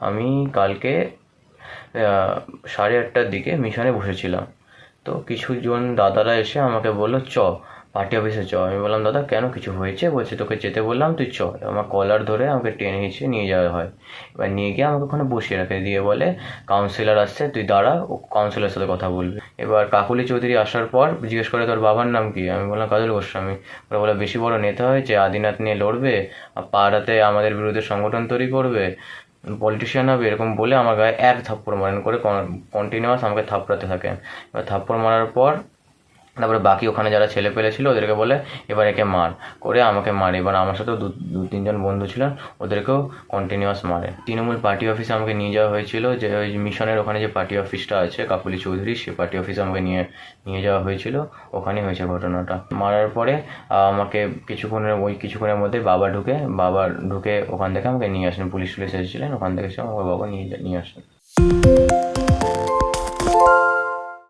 আমি কালকে সাড়ে আটটার দিকে মিশনে বসেছিলাম। তো কিছুজন দাদারা এসে আমাকে বলল, চ, পার্টি অফিসে চ। আমি বললাম, দাদা, কেন কিছু হয়েছে? বলছে, তোকে যেতে বললাম, তুই চ। আমার কলার ধরে আমাকে টেনে হিঁচড়ে নিয়ে যাওয়া হয়। এবার নিয়ে গিয়ে আমাকে ওখানে বসিয়ে রাখে, দিয়ে বলে, কাউন্সিলর আসছে, তুই দাঁড়া, ও কাউন্সিলরের সাথে কথা বলবি। এবার কাকুলি চৌধুরী আসার পর জিজ্ঞেস করে, তোর বাবার নাম কি? আমি বললাম, কাজল গোস্বামী। ওরা বলে, বেশি বড় নেতা হয়েছে, আদিনাথ নিয়ে লড়বে পাড়াতে আমাদের বিরুদ্ধে সংগঠন তৈরি করবে। পলিটিশিয়ান হবে, এরকম বলে আমার গায়ে এক থাপ্পড় মারেন, করে কন্টিনিউয়াস আমাকে থাপড়াতে থাকেন এবার থাপ্পড় মারার পর তারপরে বাকি ওখানে যারা ছেলে পেলে ছিল, ওদেরকে বলে, এবার একে মার। করে আমাকে মারে। এবার আমার সাথেও দু দু, তিনজন বন্ধু ছিলেন, ওদেরকেও কন্টিনিউয়াস মারে। তৃণমূল পার্টি অফিসে আমাকে নিয়ে যাওয়া হয়েছিল, যে ওই মিশনের ওখানে যে পার্টি অফিসটা আছে কাকুলি চৌধুরী, সে পার্টি অফিসে আমাকে নিয়ে নিয়ে যাওয়া হয়েছিল। ওখানেই হয়েছে ঘটনাটা। মারার পরে আমাকে কিছুক্ষণের, ওই কিছুক্ষণের মধ্যে বাবা ঢুকে বাবা ঢুকে ওখান থেকে আমাকে নিয়ে আসেন। পুলিশ টুলিশ এসেছিলেন, ওখান থেকে এসে আমাকে বাবা নিয়ে নিয়ে আসেন।